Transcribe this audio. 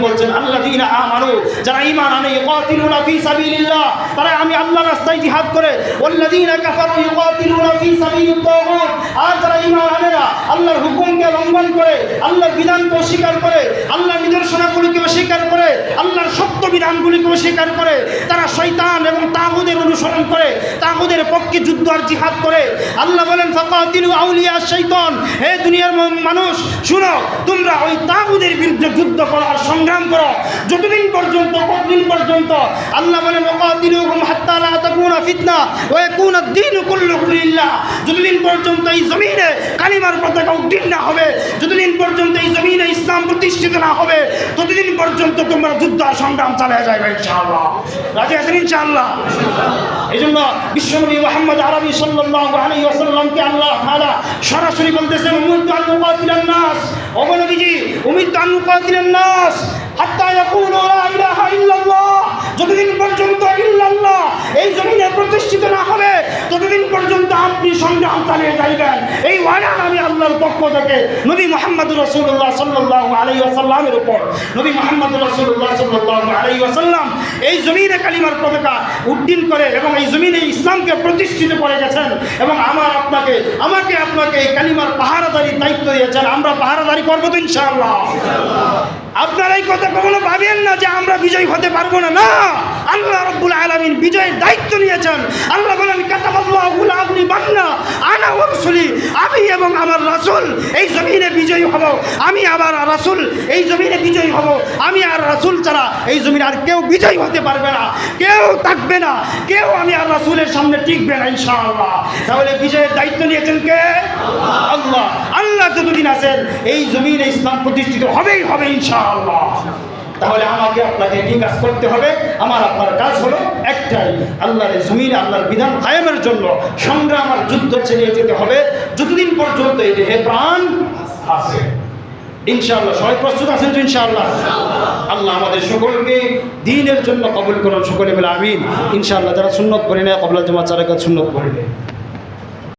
বলছেন যারা আনে তারা আমি আল্লাহর রাস্তায় জিহাদ করে আর আনে আল্লাহর হুকুমকে লঙ্ঘন করে, আল্লাহর বিধানকে অস্বীকার করে আল্লাহর নিদর্শনাগুলিকে অস্বীকার করে আল্লাহর সত্য বিধানগুলিকে অস্বীকার করে, তারা শয়তান এবং তাগুদের অনুসরণ করে, তাগুদের পক্ষে যুদ্ধ আর জিহাদ করে। আল্লাহ বলেন আউলিয়া শাইতান হে দুনিয়ার মানুষ, শুনো, তোমরা ওই তাগুদের বিরুদ্ধে যুদ্ধ করো আর সংগ্রাম করো। যতদিন পর্যন্ত, কতদিন পর্যন্ত, আল্লাহ বলেন যতদিন পর্যন্ত এই জমিনে কালিমার পতাকা উদ্দিন না হবে, যতদিন পর্যন্ত প্রতিষ্ঠিত না হবে, ততদিন পর্যন্ত তোমরা যুদ্ধ সংগ্রাম চালিয়ে যাবে ইনশাআল্লাহ। রাজি আছেন ইনশাআল্লাহ? এই জন্য বিশ্বনবী মোহাম্মদ আরবি সাল্লাল্লাহু আলাইহি ওয়াসাল্লামকে আল্লাহ তাআলা সরাসরি বলতেছেন উমিরতু আন মুকাতিলান নাস। ও নবীজি উমিরতু আন মুকাতিলান নাস। হাত্তা ইয়াকুলু লা ইলাহা ইল্লাল্লাহ যতদিন পর্যন্ত ইল্লাল্লাহ এই জমিনে প্রতিষ্ঠিত না হবে ততদিন পর্যন্ত আপনি সংগ্রাম চালিয়ে যাইবেন। এই ওয়াদা আমি আল্লাহর পক্ষ থেকে নবী মোহাম্মদ রসুল্লাহ সাল্লাহ আলাই আসাল্লামের উপর, নবী মোহাম্মদ রসুল্লাহ সাল্লাহ আলাই আসাল্লাম এই জমিনে কালিমার পতাকা উড্ডীন করে এবং এই জমিনে ইসলামকে প্রতিষ্ঠিত করে গেছেন এবং আমার আপনাকে, আমাকে আপনাকে এই কালিমার পাহারাদারি দায়িত্ব দিয়েছেন। আমরা পাহারাদারি করব তো ইনশাআল্লাহ। আপনারা এই কথা কখনো ভাবেন না যে আমরা বিজয় হতে পারব না। না! আল্লাহ রব্বুল আলমিন বিজয়ের দায়িত্ব নিয়েছেন। আল্লাহ বলেন কাতাবাল্লাহুল আবনি বান্না আনা ওরসুলি আমি এবং আমার রাসূল, এই জমিনে বিজয়ী হব। আমি আবার রাসূল, এই জমিনে বিজয়ী হব। আমি আর রাসূল ছাড়া এই জমিনে আর কেউ বিজয়ী হতে পারবে না, কেউ থাকবে না, কেউ আমি আর রাসুলের সামনে টিকবে না, ইনশাআল্লাহ। তাহলে বিজয়ের দায়িত্ব নিয়েছেন কে? আল্লাহ। আল্লাহ যতদিন আছেন, এই জমিনে ইসলাম প্রতিষ্ঠিত হবেই হবে, ইনশাআল্লাহ। তাহলে আমাকে আপনাকে কি কাজ করতে হবে? আমার আপনার কাজ হলো একটাই, আল্লাহর জমিনে, আল্লাহর বিধান কায়েমের জন্য সংগ্রাম আর যুদ্ধ চালিয়ে যেতে হবে। যতদিন পর্যন্ত এই দেহে প্রাণ আছে, ইনশাআল্লাহ, সবাই প্রস্তুত আছেন তো ইনশাআল্লাহ? আল্লাহ আমাদের সকলকে দিনের জন্য কবুল করুন, সকলে বলে আমিন। ইনশাআল্লাহ, যারা সুন্নত করে নেয় কবলা জমা চারাকা সুন্নত করে নেয়।